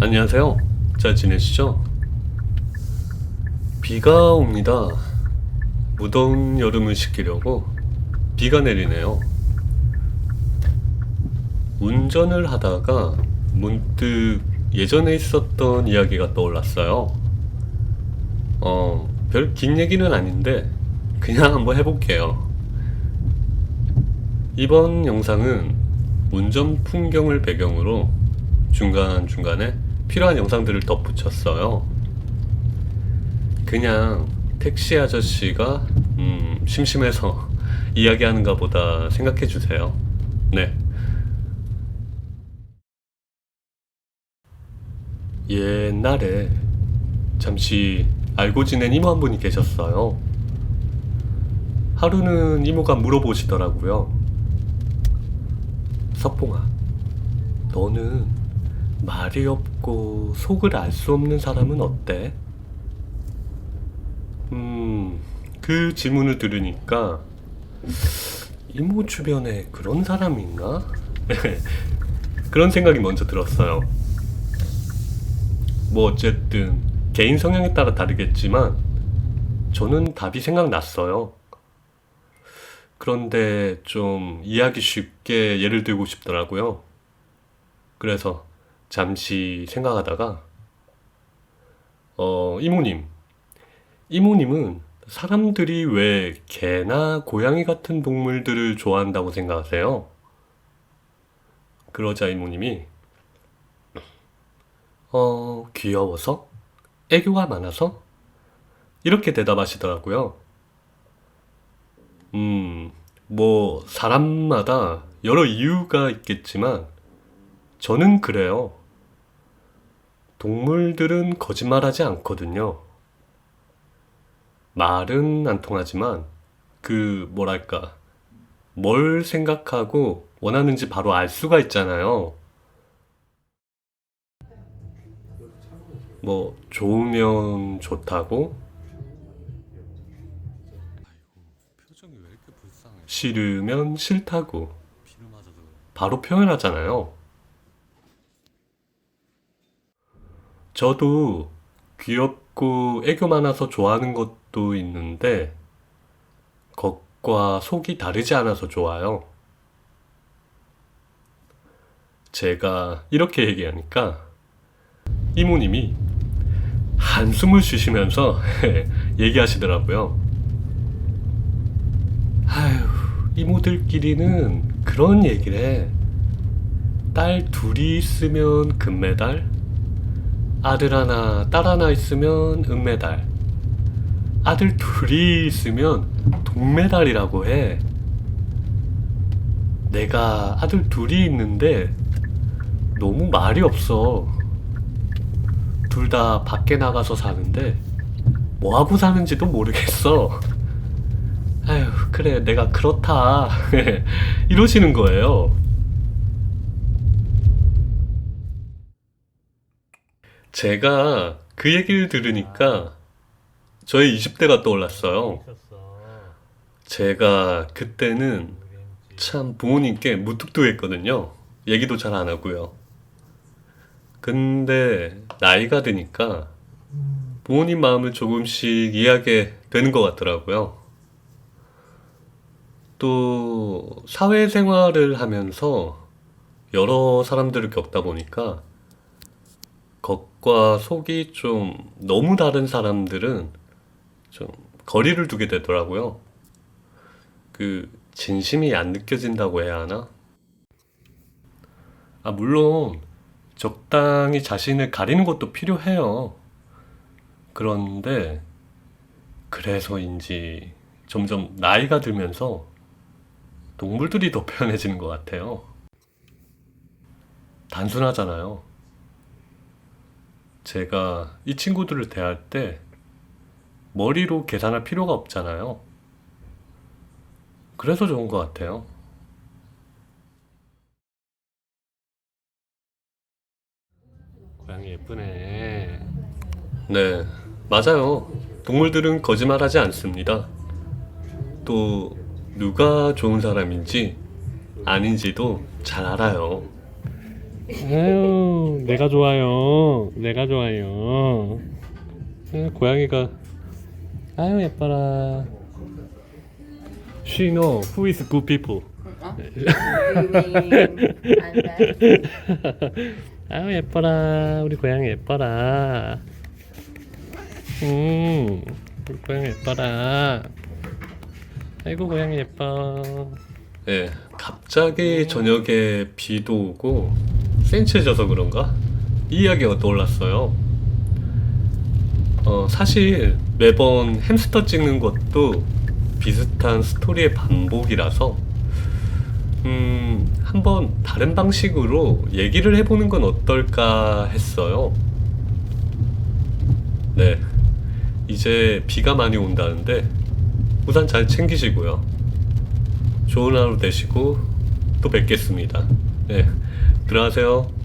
안녕하세요. 잘 지내시죠? 비가 옵니다. 무더운 여름을 식히려고 비가 내리네요. 운전을 하다가 문득 예전에 있었던 이야기가 떠올랐어요. 어, 별 긴 얘기는 아닌데 그냥 한번 해볼게요. 이번 영상은 운전 풍경을 배경으로 중간중간에 필요한 영상들을 덧붙였어요. 그냥 택시 아저씨가 음, 심심해서 이야기하는가 보다 생각해 주세요. 네. 옛날에 잠시 알고 지낸 이모 한 분이 계셨어요. 하루는 이모가 물어보시더라고요. 석봉아, 너는 말이 없고 속을 알 수 없는 사람은 어때? 음, 그 질문을 들으니까 이모 주변에 그런 사람이 있나? 그런 생각이 먼저 들었어요. 뭐 어쨌든 개인 성향에 따라 다르겠지만 저는 답이 생각났어요. 그런데 좀 이해하기 쉽게 예를 들고 싶더라고요. 그래서 잠시 생각하다가 어, 이모님. 이모님은 사람들이 왜 개나 고양이 같은 동물들을 좋아한다고 생각하세요? 그러자 이모님이 어, 귀여워서? 애교가 많아서? 이렇게 대답하시더라고요. 음, 뭐, 사람마다 여러 이유가 있겠지만, 저는 그래요. 동물들은 거짓말하지 않거든요. 말은 안 통하지만, 그, 뭐랄까, 뭘 생각하고 원하는지 바로 알 수가 있잖아요. 뭐, 좋으면 좋다고? 싫으면 싫다고. 바로 표현하잖아요. 저도 귀엽고 애교 많아서 좋아하는 것도 있는데, 겉과 속이 다르지 않아서 좋아요. 제가 이렇게 얘기하니까, 이모님이 한숨을 쉬시면서 얘기하시더라고요. 아휴, 이모들끼리는 그런 얘기를 해. 딸 둘이 있으면 금메달, 아들 하나, 딸 하나 있으면 은메달, 아들 둘이 있으면 동메달이라고 해. 내가 아들 둘이 있는데 너무 말이 없어. 둘 다 밖에 나가서 사는데 뭐 하고 사는지도 모르겠어. 아휴, 그래, 내가 그렇다. 이러시는 거예요. 제가 그 얘기를 들으니까 저의 20대가 떠올랐어요. 제가 그때는 참 부모님께 무뚝뚝했거든요. 얘기도 잘 안 하고요. 근데 나이가 드니까 부모님 마음을 조금씩 이해하게 되는 것 같더라고요. 또 사회생활을 하면서 여러 사람들을 겪다 보니까 겉과 속이 좀 너무 다른 사람들은 좀 거리를 두게 되더라고요. 그 진심이 안 느껴진다고 해야 하나? 아, 물론 적당히 자신을 가리는 것도 필요해요. 그런데 그래서인지 점점 나이가 들면서 동물들이 더 편해지는 것 같아요. 단순하잖아요. 제가 이 친구들을 대할 때 머리로 계산할 필요가 없잖아요. 그래서 좋은 것 같아요. 고양이 예쁘네. 네, 맞아요. 동물들은 거짓말하지 않습니다. 또 누가 좋은 사람인지 아닌지도 잘 알아요. 아유, 내가 좋아요. 내가 좋아요. 아유, 고양이가 아유 예뻐라. She know who is good people. 어? 아유 예뻐라. 우리 고양이 예뻐라. 음, 우리 고양이 예뻐라. 아이고 고양이 예뻐. 네, 갑자기 저녁에 비도 오고 센치해져서 그런가? 이 이야기가 떠올랐어요. 어, 사실 매번 햄스터 찍는 것도 비슷한 스토리의 반복이라서 음, 한번 다른 방식으로 얘기를 해보는 건 어떨까 했어요. 네. 이제 비가 많이 온다는데 우산 잘 챙기시고요. 좋은 하루 되시고 또 뵙겠습니다. 네. 들어가세요.